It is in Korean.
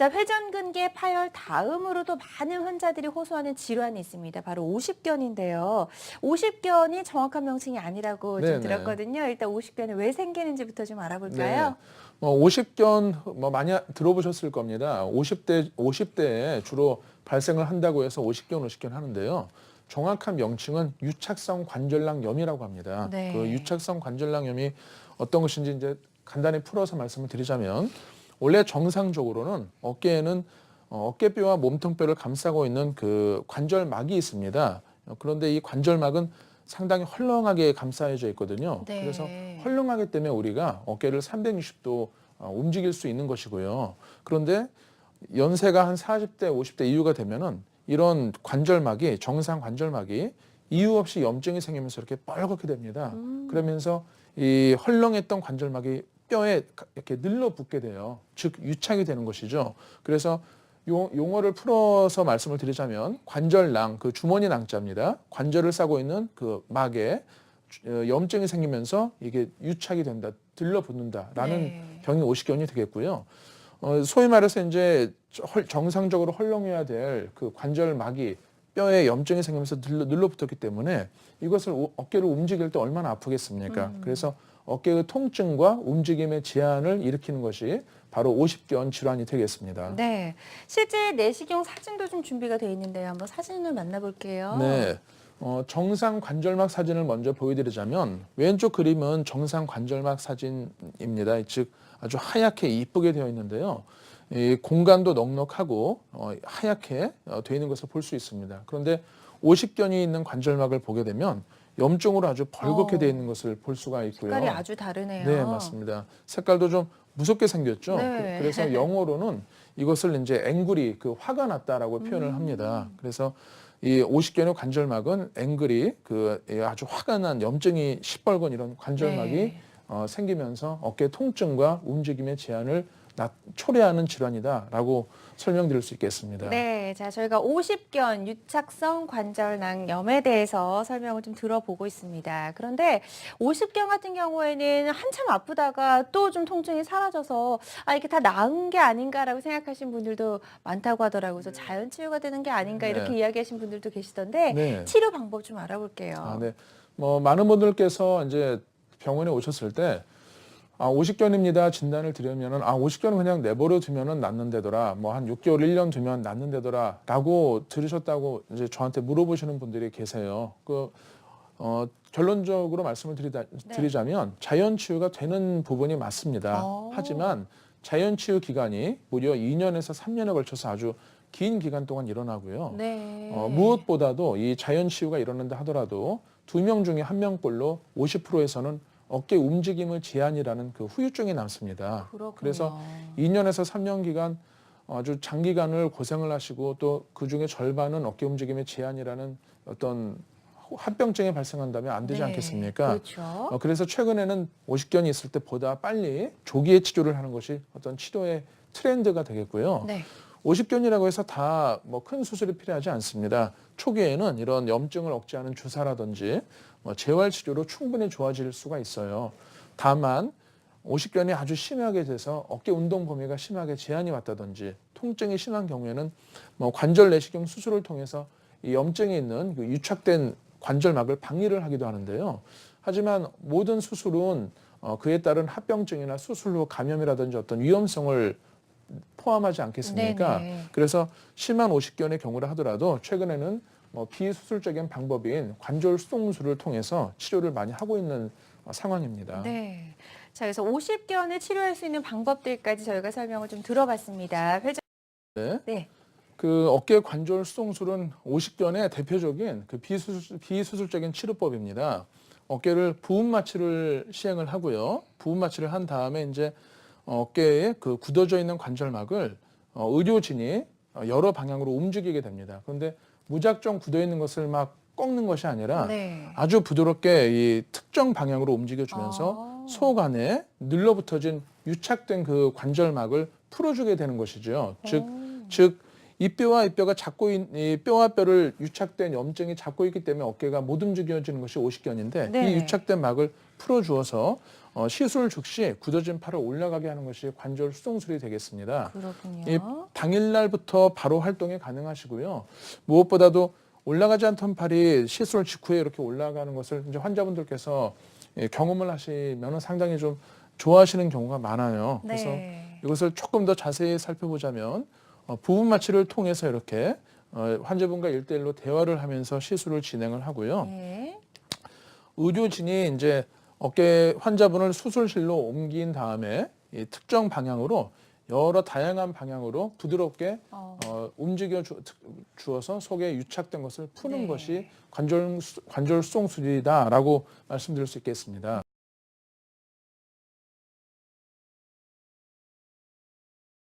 자, 회전근개 파열 다음으로도 많은 환자들이 호소하는 질환이 있습니다. 바로 오십견인데요. 오십견이 정확한 명칭이 아니라고 좀 네네. 들었거든요. 일단 오십견이 왜 생기는지부터 좀 알아볼까요? 네. 뭐 50견 뭐 많이 들어보셨을 겁니다. 50대 50대에 주로 발생을 한다고 해서 50견 50견 하는데요. 정확한 명칭은 유착성 관절낭염이라고 합니다. 네. 그 유착성 관절낭염이 어떤 것인지 이제 간단히 풀어서 말씀을 드리자면 원래 정상적으로는 어깨에는 어, 어깨뼈와 몸통뼈를 감싸고 있는 그 관절막이 있습니다. 어, 그런데 이 관절막은 상당히 헐렁하게 감싸여져 있거든요. 네. 그래서 헐렁하기 때문에 우리가 어깨를 360도 어, 움직일 수 있는 것이고요. 그런데 연세가 한 40대, 50대 이후가 되면은 이런 관절막이 정상 관절막이 이유 없이 염증이 생기면서 이렇게 뻘겋게 됩니다. 음. 그러면서 이 헐렁했던 관절막이 뼈에 가- 이렇게 늘러붙게 돼요. 즉 유착이 되는 것이죠. 그래서 용, 용어를 풀어서 말씀을 드리자면 관절낭 그 주머니 낭자입니다. 관절을 싸고 있는 그 막에 주- 어, 염증이 생기면서 이게 유착이 된다, 들러붙는다라는 네. 병이 오십견이 되겠고요. 어, 소위 말해서 이제 헐- 정상적으로 헐렁해야 될 그 관절막이 뼈에 염증이 생기면서 늘러, 늘러붙었기 때문에 이것을 오- 어깨를 움직일 때 얼마나 아프겠습니까? 음. 그래서 어깨의 통증과 움직임의 제한을 일으키는 것이 바로 오십견 질환이 되겠습니다. 네. 실제 내시경 사진도 좀 준비가 돼 있는데요. 한번 사진을 만나볼게요. 네. 어, 정상 관절막 사진을 먼저 보여드리자면 왼쪽 그림은 정상 관절막 사진입니다. 즉 아주 하얗게 이쁘게 되어 있는데요. 이 공간도 넉넉하고 어, 하얗게 어, 되어 있는 것을 볼 수 있습니다. 그런데 오십견이 있는 관절막을 보게 되면 염증으로 아주 벌겋게 어. 되어 있는 것을 볼 수가 있고요. 색깔이 아주 다르네요. 네, 맞습니다. 색깔도 좀 무섭게 생겼죠. 네. 그- 그래서 영어로는 이것을 이제 앵그리 그 화가 났다라고 음. 표현을 합니다. 그래서 이 오십견의 관절막은 앵그리 그 아주 화가 난 염증이 시뻘건 이런 관절막이 네. 어, 생기면서 어깨 통증과 움직임의 제한을 나- 초래하는 질환이다라고 설명드릴 수 있겠습니다. 네, 자 저희가 오십견 유착성 관절낭염에 대해서 설명을 좀 들어보고 있습니다. 그런데 오십견 같은 경우에는 한참 아프다가 또 좀 통증이 사라져서 아 이게 다 나은 게 아닌가라고 생각하신 분들도 많다고 하더라고요. 그래서 자연 치유가 되는 게 아닌가 네. 이렇게 이야기하신 분들도 계시던데 네. 치료 방법 좀 알아볼게요. 아, 네. 뭐 많은 분들께서 이제 병원에 오셨을 때 아, 50견입니다. 진단을 드리면은 아, 50견은 그냥 내버려 두면은 낫는데더라. 뭐 한 6개월, 1년 두면 낫는데더라 라고 들으셨다고 이제 저한테 물어보시는 분들이 계세요. 그 어, 결론적으로 말씀을 드리다, 네. 드리자면 자연 치유가 되는 부분이 맞습니다. 어. 하지만 자연 치유 기간이 무려 2년에서 3년에 걸쳐서 아주 긴 기간 동안 일어나고요. 네. 어, 무엇보다도 이 자연 치유가 일어난다 하더라도 두 명 중에 한 명꼴로 50%에서는 어깨 움직임을 제한이라는 그 후유증이 남습니다. 그렇군요. 그래서 2년에서 3년 기간 아주 장기간을 고생을 하시고 또 그 중에 절반은 어깨 움직임의 제한이라는 어떤 합병증이 발생한다면 안 되지 네, 않겠습니까? 그렇죠. 어, 그래서 최근에는 오십견이 있을 때보다 빨리 조기에 치료를 하는 것이 어떤 치료의 트렌드가 되겠고요. 네. 오십견이라고 해서 다 뭐 큰 수술이 필요하지 않습니다. 초기에는 이런 염증을 억제하는 주사라든지 뭐 재활 치료로 충분히 좋아질 수가 있어요. 다만 오십견이 아주 심하게 돼서 어깨 운동 범위가 심하게 제한이 왔다든지 통증이 심한 경우에는 뭐 관절 내시경 수술을 통해서 이 염증이 있는 그 유착된 관절막을 방리를 하기도 하는데요. 하지만 모든 수술은 어, 그에 따른 합병증이나 수술 후 감염이라든지 어떤 위험성을 포함하지 않겠습니까? 네네. 그래서 심한 오십견의 경우를 하더라도 최근에는 뭐 비수술적인 방법인 관절 수동술을 통해서 치료를 많이 하고 있는 어, 상황입니다. 네. 자, 그래서 오십견을 치료할 수 있는 방법들까지 저희가 설명을 좀 들어봤습니다. 회전. 네. 네. 그 어깨 관절 수동술은 오십견의 대표적인 그 비수술, 비수술적인 치료법입니다. 어깨를 부분 마취를 시행을 하고요. 부분 마취를 한 다음에 이제 어깨에 그 굳어져 있는 관절막을 어, 의료진이 어, 여러 방향으로 움직이게 됩니다. 그런데 무작정 굳어 있는 것을 막 꺾는 것이 아니라 네. 아주 부드럽게 이 특정 방향으로 움직여주면서 아. 속 안에 늘러붙어진 유착된 그 관절막을 풀어주게 되는 것이죠. 즉, 오. 즉, 이 뼈와 이 뼈가 잡고 있, 이 뼈와 뼈를 유착된 염증이 잡고 있기 때문에 어깨가 못 움직여지는 것이 오십견인데 네. 이 유착된 막을 풀어주어서 어, 시술 즉시 굳어진 팔을 올라가게 하는 것이 관절 수동술이 되겠습니다. 그렇군요. 이 당일날부터 바로 활동이 가능하시고요. 무엇보다도 올라가지 않던 팔이 시술 직후에 이렇게 올라가는 것을 이제 환자분들께서 예, 경험을 하시면 상당히 좀 좋아하시는 경우가 많아요. 그래서 네. 이것을 조금 더 자세히 살펴보자면 어, 부분 마취를 통해서 이렇게 어, 환자분과 일대일로 대화를 하면서 시술을 진행을 하고요. 네. 의료진이 이제 어깨 환자분을 수술실로 옮긴 다음에 이 특정 방향으로 여러 다양한 방향으로 부드럽게 어. 어, 움직여 주, 주어서 속에 유착된 것을 푸는 네. 것이 관절 관절 수동술이다라고 말씀드릴 수 있겠습니다.